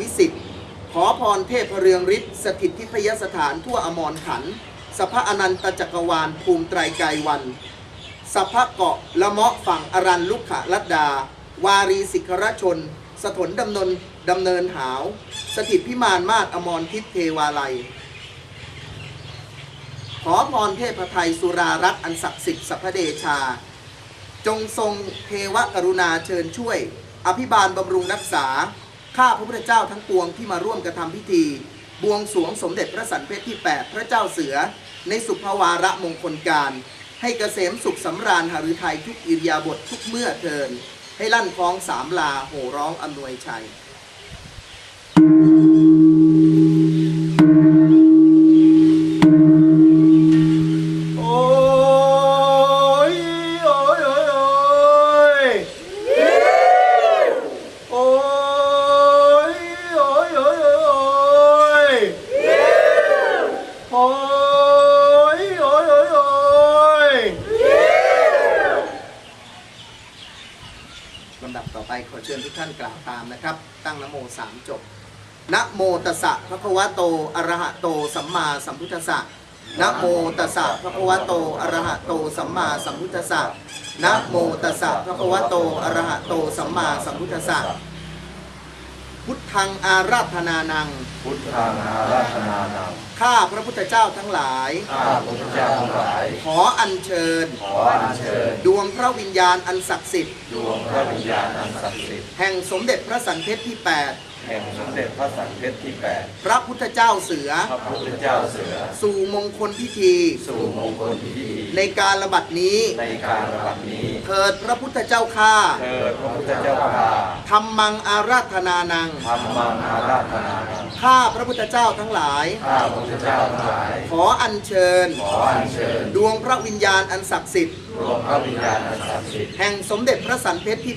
วิสิทธิ์ขอพรเทพเรืองฤทธิ์สถิตทิพยสถานทั่วอมรขันธ์สภอนันตจักรวาลภูมิไตรกายวันสัพพะเกาะละเมาะฝั่งอรันลุกขลัดดา วารีสิกรชน สถนดำเนินดำเนินหาว สถิตพิมานมาศอมรทิพเทวาลัย ขอพรเทพไทยสุรารักษ์อันศักดิ์สิทธิ์สัพเดชา จงทรงเทวกรุณาเชิญช่วย อภิบาลบำรุงรักษา ข้าพระพุทธเจ้าทั้งปวงที่มาร่วมกระทำพิธี บวงสรวงสมเด็จพระสันเพชรที่ 8 พระเจ้าเสือ ในสุภวาระมงคลการ ให้เกษมสุขสำราญหฤทัยทุกอิริยาบถทุกเมื่อเทิน ให้ลั่นคล้องสามลาโห่ร้องอำนวยชัยโอเชิญทุกท่านกล่าวตามนะครับ ตั้งนโมสามจบนะโมตัสสะภะคะวะโตอะระหะโตสัมมาสัมพุทธัสสะนะโมตัสสะภะคะวะโตอะระหะโตสัมมาสัมพุทธัสสะนะโมตัสสะภะคะวะโตอะระหะโตสัมมาสัมพุทธัสสะพุทธังอาราธนานัง พุทธังอาราธนานัง ข้าพระพุทธเจ้าทั้งหลาย ข้าพระพุทธเจ้าทั้งหลาย ขออัญเชิญ ขออัญเชิญ ดวงพระวิญญาณอันศักดิ์สิทธิ์ ดวงพระวิญญาณอันศักดิ์สิทธิ์ แห่งสมเด็จพระสันเพชรที่แห่งสมเด็จพระสังฆเพชรที่แปด8พระพุทธเจ้าเสือ พระพุทธเจ้าเสือ สู่มงคลพิธี สู่มงคลพิธี ในการระบัดนี้ ในการระบัดนี้ เถิดพระพุทธเจ้าข้า เถิดพระพุทธเจ้าข้าธรรมังอาราธนานังธรรมังอาราธนานัง ข้าพระพุทธเจ้าทั้งหลาย ข้าพระพุทธเจ้าทั้งหลาย ขออัญเชิญ ขออัญเชิญ ดวงพระวิญญาณอันศักดิ์สิทธิ์รวมพระวิญญาณอันศักดิ์สิทธิ์ แห่งสมเด็จพระสันเพชรที่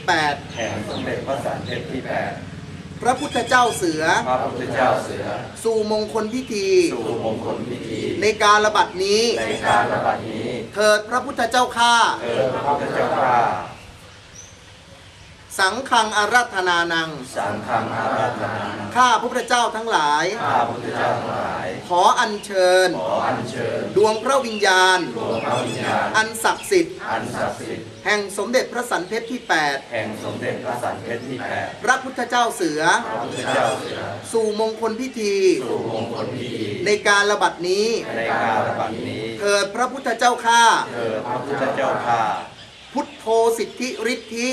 แห่งสมเด็จพระสังฆเพชรที่แปด8พระพุทธเจ้าเสือ พระพุทธเจ้าเสือ สู่มงคลพิธี สู่มงคลพิธี ในการระบัดนี้ ในการระบัดนี้ เถิดพระพุทธเจ้าข้า เถิดพระพุทธเจ้าข้า สังฆังอาราธนานัง สังฆังอาราธนานังข้าพระพุทธเจ้าทั้งหลาย ข้าพระพุทธเจ้าทั้งหลาย ขออัญเชิญ ขออัญเชิญดวงพระวิญญาณ ดวงพระวิญญาณ อันศักดิ์สิทธิ์ อันศักดิ์สิทธิ์แห่งสมเด็จพระสันเพชรที่ แห่งสมเด็จพระสังฆเพชรที่แปด8 พระพุทธเจ้าเสือ พระพุทธเจ้าเสือสู่มงคลพิธี สู่มงคลพิธีในการระบัดนี้ ในการระบัดนี้ เถิดพระพุทธเจ้าข้าเถิดพระพุทธเจ้าข้า พุทโธสิทธิฤทธิ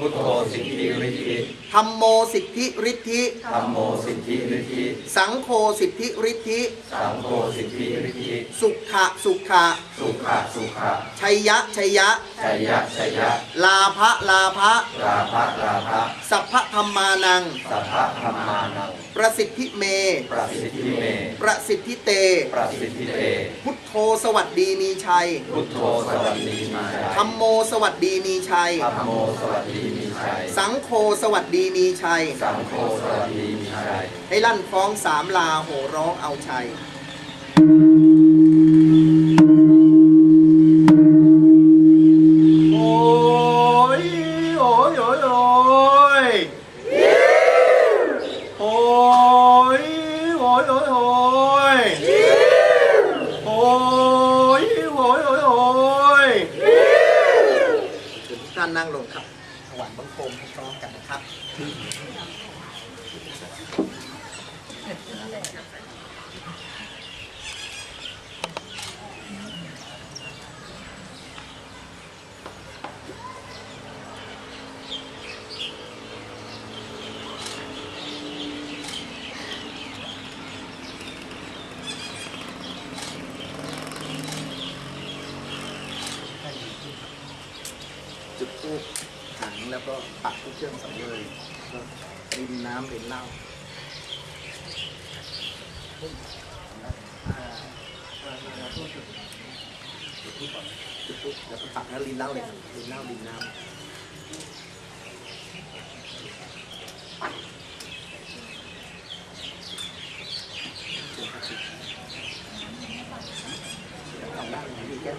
พุทโธสิทธิฤทธิธรรมโมสิทธิฤทธิธรรมโมสิทธิฤทธิสังโฆสิทธิฤทธิสังโฆสิทธิฤทธิสุขะสุขะสุขะสุขะชัยยะชัยยะชัยยะชัยยะลาภะลาภะลาภะลาภะสัพพะธรรมานังสัพพะธรรมานังประสิทธิเม ประสิทธิเม ประสิทธิเต ประสิทธิเต พุทโธสวัสดีมีชัย พุทโธสวัสดีมีชัยธรรมโมสวัสดีมีชัย ธรรมโมสวัสดีมีชัย สังโฆสวัสดีมีชัย สังโฆสวัสดีมีชัย ให้ลั่นคล้องสามลาโหร้องเอาชัยานนั่งลงครับถวายบังคมพร้อมกันนะครับ จุดทูบถังแล้วก็ปักทุกเครื่องสังเวยก็รินน้ำเป็นเหล้าจุดทูบแล้วก็ปักแล้วรินเหล้าเลยรินเหล้ารินน้ำแก้